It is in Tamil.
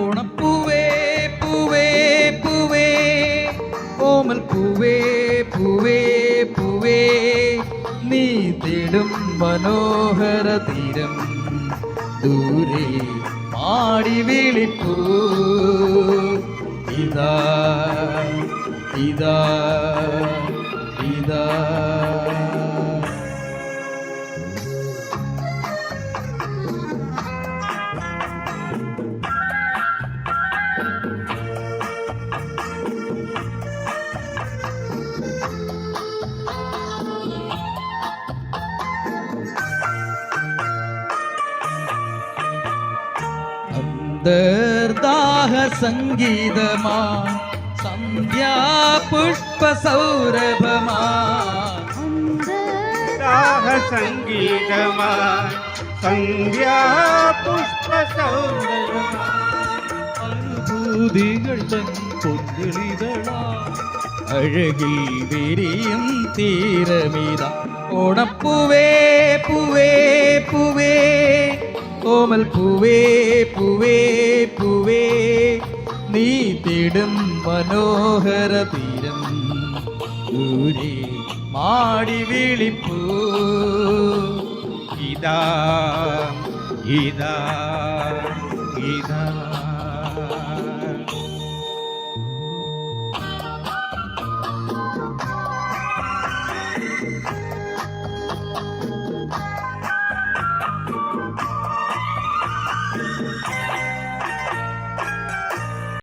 ഓണപ്പൂവേ പൂവേ പൂവേ. ഓമൽ പൂവേ പൂവേ പൂവേ. നീ തേടും മനോഹര തീരം. ദൂരെ പാടി വിളിപ്പൂ. ഇതാ ഇതാ. சுந்தர்தாக சங்கீதமா? சந்தியா புஷ்ப சௌரபமா? சுந்தர்தாக சங்கீதமா? சந்தியா புஷ்ப சௌரபமா? அனுபூதிகள் அழகில் விரியும் தீரமிதா? ஓணப்புவே புவே புவே. கோமல் பூவே பூவே பூவே. நீ தேடும் மனோகர தீரம். ஊரே மாடி விழிப்பு. இதா இதா இதா